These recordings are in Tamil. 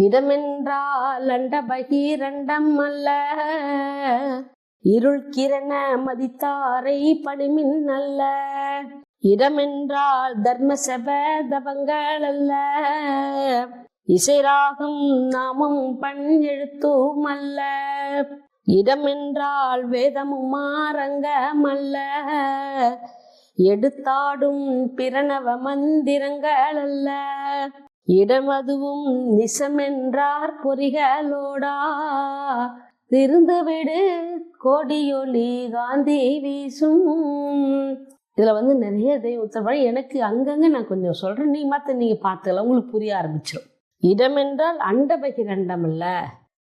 இடமென்றால் அண்ட பகீரண்டம் அல்ல. இருள் கிரண மதித்தாரை பணிமின் அல்ல. இடமென்றால் தர்ம செப தபங்கள் அல்ல. இசைராகம் நாமம் பண் எழுத்தும் அல்ல. இடமென்றால் வேதமும் மாறங்கம் அல்ல. எடுத்தாடும் பிரணவ மந்திரங்கள் அல்ல. இடமதுவும் நிசமென்றார் பொறிகளோடா. திருந்துவிடு கோடியொலி காந்தி வீசும். இதுல வந்து நிறைய தெய்வ சொல்றாங்க. எனக்கு அங்கங்க நான் கொஞ்சம் சொல்றேன். நீ மத்த நீங்க பார்த்துக்கலாம் உங்களுக்கு புரிய ஆரம்பிச்சிடும் இடம் என்றால் அண்ட பகிரண்டம் இல்லை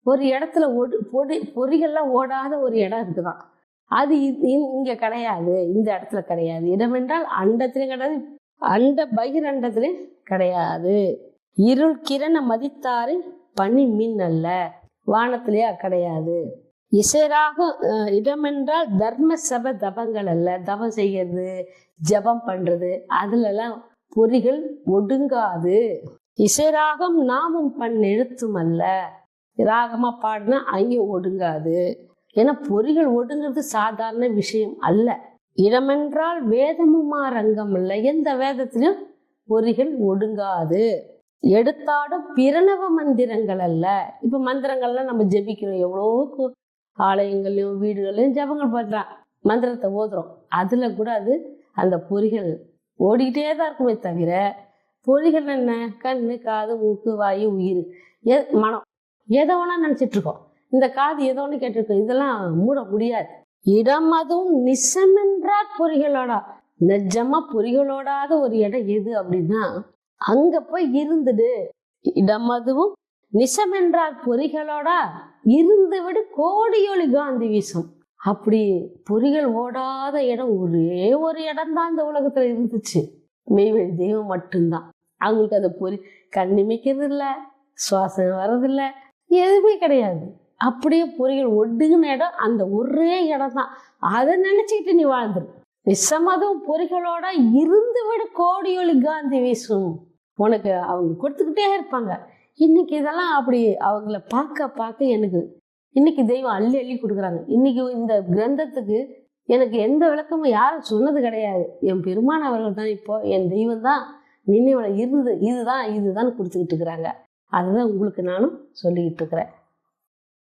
ஒரு இடத்துல ஒடு பொடி பொறிகள்லாம் ஓடாத ஒரு இடம் இருக்குதான். அது இங்கே கிடையாது. இந்த இடத்துல கிடையாது. இடமென்றால் அண்டத்திலையும் கிடையாது. அண்ட பகிரண்டத்திலையும் கிடையாது. இருள் கிரண மதித்தாரு பனி மின் அல்ல. வானத்திலேயே கிடையாது இசைராக இடமென்றால் தர்ம சப தபங்கள் அல்ல. தபம் செய்யறது ஜபம் பண்றது அதுலலாம் பொறிகள் ஒடுங்காது. இசைராகம் நாமும் பண் எழுத்தும் அல்ல. ராகமா பாடினா அங்கே ஒடுங்காது. ஏன்னா பொறிகள் ஒடுங்கிறது சாதாரண விஷயம் அல்ல. இடமென்றால் வேதமுமா ரங்கம் இல்லை எந்த வேதத்திலும் பொறிகள் ஒடுங்காது. எடுத்தாடும் பிரணவ மந்திரங்கள் அல்ல. இப்ப மந்திரங்கள்லாம் நம்ம ஜெபிக்கிறோம். எவ்வளோ ஆலயங்கள்லையும் வீடுகள்லையும் ஜபங்கள் ஜெபங்கள் மந்திரத்தை ஓதுறோம். அதுல கூட அது அந்த பொறிகள் ஓடிக்கிட்டே தான் இருக்குமே தவிர பொறிகள் என்ன? கண் காது மூக்கு வாயு உயிர். எ மனம். எதை ஒன்றா நினச்சிட்ருக்கோம் இந்த காது ஏதோ ஒன்று கேட்டிருக்கோம். இதெல்லாம் மூட முடியாது. இடம் அதுவும் நிசமென்றார் பொறிகளோட. நிஜமாக பொறிகளோடாத ஒரு இடம் எது அப்படின்னா அங்க போய் இருந்துடு. இடம் அதுவும் நிசமென்றால் பொறிகளோட இருந்து விடு கோடியொளி காந்தி வீசும். அப்படி பொறிகள் ஓடாத இடம் ஒரே ஒரு இடம் தான் இந்த உலகத்துல இருந்துச்சு. மெய்வழி தெய்வம் மட்டும்தான். அவங்களுக்கு அந்த பொறி கண்ணிமைக்கிறது இல்லை சுவாசம் வர்றதில்லை எதுவுமே கிடையாது. அப்படியே பொறிகள் ஒடுங்கின இடம் அந்த ஒரே இடம் தான் அதை நினைச்சுக்கிட்டு நீ வாழ்ந்துரு. நிசமதும் பொறிகளோட இருந்து விட கோடியொளி காந்தி வீசும். உனக்கு அவங்க கொடுத்துக்கிட்டே இருப்பாங்க. இன்னைக்கு இதெல்லாம் அப்படி அவங்கள பார்க்க பார்க்க எனக்கு இன்னைக்கு தெய்வம் அள்ளி அள்ளி கொடுக்குறாங்க. இன்னைக்கு இந்த கிரந்தத்துக்கு எனக்கு எந்த விளக்கமும் யாரும் சொன்னது கிடையாது. என் பெருமான் அவர்கள் தான் இப்போ என் தெய்வம் தான். நினைவில் இருந்து இதுதான் இதுதான் கொடுத்துக்கிட்டு இருக்கிறாங்க. அதுதான் உங்களுக்கு நானும் சொல்லிக்கிட்டு இருக்கிறேன்.